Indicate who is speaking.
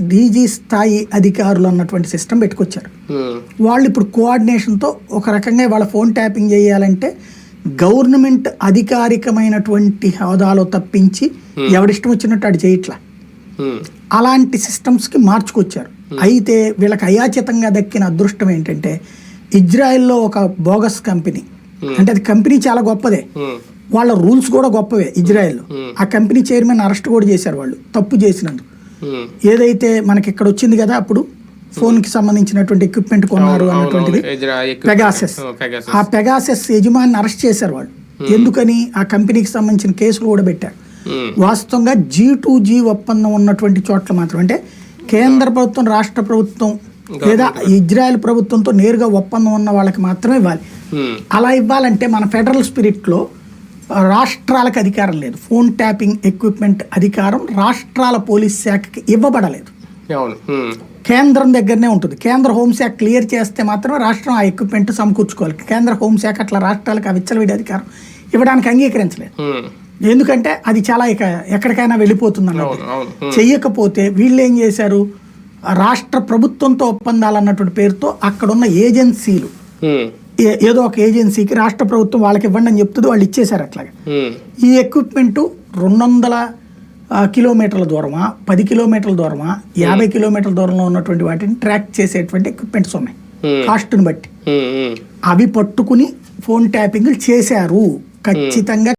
Speaker 1: DG స్థాయి అధికారులు అన్నటువంటి సిస్టమ్ పెట్టుకొచ్చారు. వాళ్ళు ఇప్పుడు కోఆర్డినేషన్తో ఒక రకంగా వాళ్ళ ఫోన్ ట్యాపింగ్ చేయాలంటే గవర్నమెంట్ అధికారికమైనటువంటి హోదాలో తప్పించి ఎవడిష్టం వచ్చినట్టు అటు చేయట్లా. అలాంటి సిస్టమ్స్కి మార్చుకొచ్చారు. అయితే వీళ్ళకి అయాచితంగా దక్కిన అదృష్టం ఏంటంటే ఇజ్రాయెల్లో ఒక బోగస్ కంపెనీ అంటే అది కంపెనీ చాలా గొప్పదే. వాళ్ళ రూల్స్ కూడా గొప్పవే ఇజ్రాయెల్లో. ఆ కంపెనీ చైర్మన్ అరెస్ట్ కూడా చేశారు వాళ్ళు. తప్పు చేసినందుకు. ఏదైతే మనకి ఇక్కడ వచ్చింది కదా అప్పుడు ఫోన్కి సంబంధించినటువంటి ఎక్విప్మెంట్ కొన్నారు అన్నటువంటిది. పెగాసెస్. ఆ పెగాసెస్ యజమాని అరెస్ట్ చేశారు వాళ్ళు. ఎందుకని? ఆ కంపెనీకి సంబంధించిన కేసులు కూడా పెట్టారు.
Speaker 2: ఉమ్,
Speaker 1: వాస్తవంగా జీ టు జీ ఒప్పందం ఉన్నటువంటి చోట్ల మాత్రం అంటే కేంద్ర ప్రభుత్వం రాష్ట్ర ప్రభుత్వం లేదా ఇజ్రాయెల్ ప్రభుత్వంతో నేరుగా ఒప్పందం ఉన్న వాళ్ళకి మాత్రమే ఇవ్వాలి. అలా ఇవ్వాలంటే మన ఫెడరల్ స్పిరిట్లో రాష్ట్రాలకు అధికారం లేదు. ఫోన్ ట్యాపింగ్ ఎక్విప్మెంట్ అధికారం రాష్ట్రాల పోలీస్ శాఖకి ఇవ్వబడలేదు. కేంద్రం దగ్గరనే ఉంటుంది. కేంద్ర హోంశాఖ క్లియర్ చేస్తే మాత్రం రాష్ట్రం ఆ ఎక్విప్మెంట్ సమకూర్చుకోవాలి. కేంద్ర హోంశాఖ అట్లా రాష్ట్రాలకు ఆ విచ్చలవిడి అధికారం ఇవ్వడానికి అంగీకరించలేదు. ఎందుకంటే అది చాలా ఇక ఎక్కడికైనా వెళ్ళిపోతుంది అన్నది చెయ్యకపోతే వీళ్ళు ఏం చేశారు? రాష్ట్ర ప్రభుత్వంతో ఒప్పందాలు అన్నటువంటి పేరుతో అక్కడున్న ఏజెన్సీలు ఏదో ఒక ఏజెన్సీకి రాష్ట్ర ప్రభుత్వం వాళ్ళకి ఇవ్వండి అని చెప్తుంది వాళ్ళు ఇచ్చేశారు అట్లాగా. ఈ ఎక్విప్మెంట్ రెండు వందల కిలోమీటర్ల దూరమా పది కిలోమీటర్ల దూరమా యాభై కిలోమీటర్ల దూరంలో ఉన్నటువంటి వాటిని ట్రాక్ చేసేటువంటి ఎక్విప్మెంట్స్ ఉన్నాయి. కాస్ట్ని బట్టి. అవి పట్టుకుని ఫోన్ ట్యాపింగ్లు చేశారు. ఖచ్చితంగా